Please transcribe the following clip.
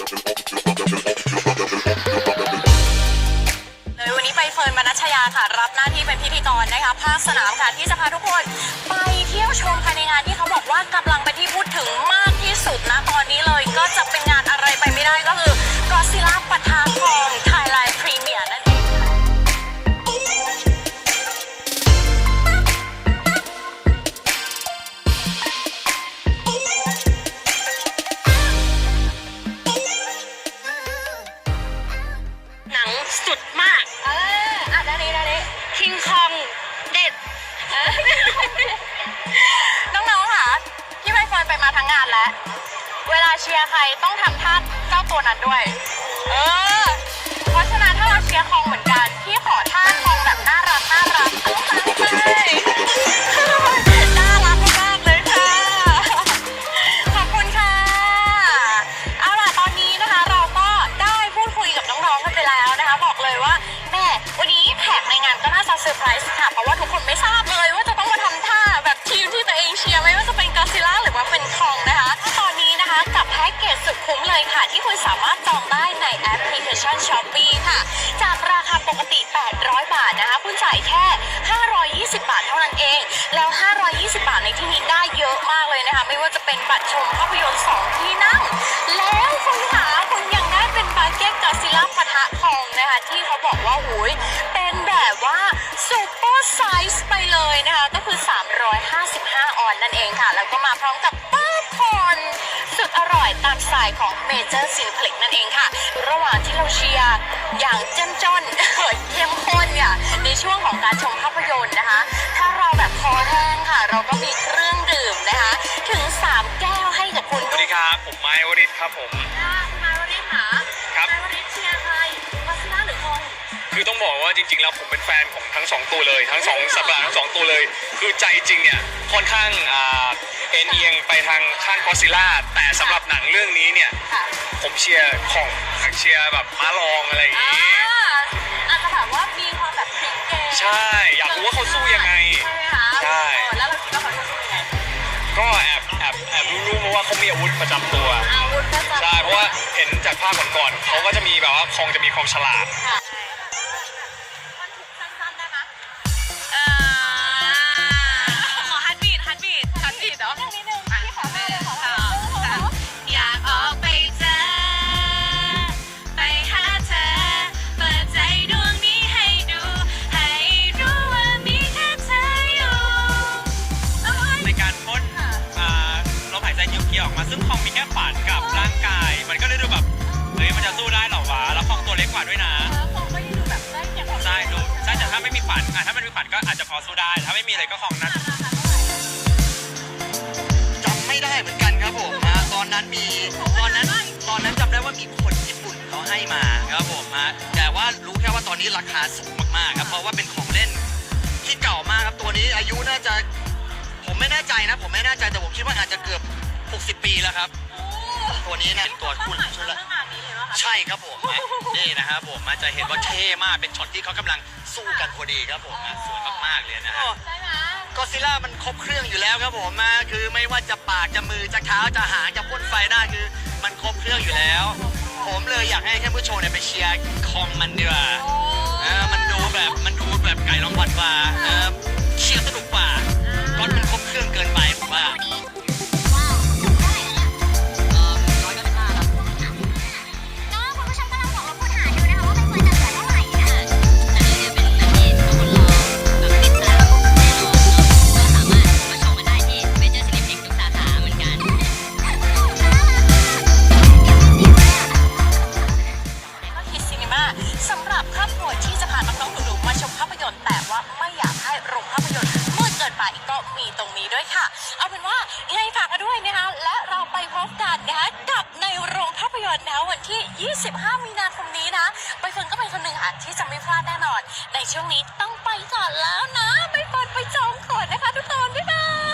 เลยวันนี้ไปเฟิร์นมนัชยาค่ะ รับหน้าที่เป็นพิธีกรนะคะภาคสนามค่ะที่จะพาทุกคนไปเที่ยวชมภายในงานที่เขาบอกว่ากำลังเป็นที่พูดถึงมากที่สุดนะตอนนี้เลยก็จะเป็น ทั้งงานแล้ว เวลาเชียร์ใครต้องทำท่าเจ้าตัวนั้นด้วย เออ เพราะฉะนั้นถ้าเราเชียร์คองเหมือนกัน พี่ขอท่าคองแบบน่ารักน่ารัก ปกติ 800 บาทนะคะคุณจ่ายแค่ 520 บาทเท่านั้นเอง แล้ว 520 บาทในที่นี้ได้เยอะมากเลยนะคะ ไม่ว่าจะเป็นบัตรชมภาพยนตร์2ที่นั่ง แล้วคุณคะคุณยังได้เป็นบาเก็ตกาซิล่าปะทะคองนะคะ ที่เขาบอกว่าหุยเป็นแบบว่าซูเปอร์ไซส์ไปเลยนะคะ ก็คือ 355 ออนนั่นเองค่ะ แล้วก็มาพร้อมกับ สุดอร่อยตามสไตล์ของเมเจอร์ซินเพล็กนั่นเองค่ะ ระหว่างที่เราเชียร์อย่างเจ้มจนเข้มข้นเนี่ยในช่วงของการชมภาพยนตร์นะคะ ถ้าเราแบบคอแห้งค่ะ เราก็มีเครื่องดื่มนะคะ ถึง 3 แก้วให้กับคุณสวัสดีครับผมไม้วริศครับผมค่ะคุณมาวันนี้ค่ะครับมาวันนี้เชียร์ใครกาซิล่าหรือคองคือต้องบอกว่าจริงๆแล้วผมเป็นแฟนของทั้งสองตัวเลย ทั้งสองสัปดาห์ทั้งสองตัวเลย คือใจจริงเนี่ยค่อนข้างอ่า เอ็นเอียงไปทางข้างคอซิล่าแต่สำหรับหนังเรื่องนี้เนี่ย ค่ะผมเชียร์ของเชียร์แบบม้าลองอะไรอย่างอ่างี้ อาจจะแบบว่ามีความแบบพลิกเกมใช่อยากรู้ว่าเขาสู้ยังไงใช่ไหมคะใช่ เออแล้วเราคิดว่าเขาจะสู้ยังไงก็แอบแอบแอบรู้ๆมาว่าเขามีอาวุธประจำตัวอาวุธก็จะใช่เพราะว่าเห็นจากภาพก่อนๆเขาก็จะมีแบบว่าคองจะมีความฉลาด ค่ะ เคลียร์ออกมาซึ่งคองมีแค่ฝันกับร่างกาย มันก็เลยดูแบบเฮ้ยมันจะสู้ได้เหรอวะแล้วคองตัวเล็กกว่าด้วยนะแล้วคงก็ยังดูแบบได้เก็บความใช่ดูใช่แต่ถ้าไม่มีฝันอะถ้ามันมีฝันก็อาจจะพอสู้ได้ ถ้าไม่มีเลยก็คองน่าจะจำไม่ได้เหมือนกันครับผมฮะตอนนั้นมีตอนนั้นตอนนั้นจำได้ว่ามีคนญี่ปุ่นเขาให้มาครับผมฮะแต่ว่ารู้แค่ว่าตอนนี้ราคาสูงมากๆครับเพราะว่าเป็นของเล่นที่เก่ามากครับตัวนี้อายุน่าจะผมไม่แน่ใจนะ ผมไม่แน่ใจแต่ผมคิดว่าอาจจะเกือบ 60 ปีแล้วครับ ตัวนี้เนี่ยเป็นตัวคุณชุดละใช่ครับผมฮะนี่นะครับผมอาจจะเห็นว่าเท่มากเป็นช็อตที่เขากำลังสู้กันพอดีครับผมฮะสวยมากๆเลยนะฮะใช่ไหมก็ซิล่ามันครบเครื่องอยู่แล้วครับผมนะคือไม่ว่าจะปากจะมือจะเท้าจะหางจะพ่นไฟได้คือ มันครบเครื่องอยู่แล้ว ผมเลยอยากให้ท่านผู้ชมเนี่ยไปเชียร์คอมมันดีกว่าเออมันดูแบบมันดูแบบไก่รางวัลกว่า นาคมนี้นะใบเฟิร์นก็เป็นคนหนึ่งค่ะที่จะไม่พลาดแน่นอน ในช่วงนี้ต้องไปก่อนแล้วนะ ไปเปิดไปจองก่อนนะคะทุกคนด้วยนะ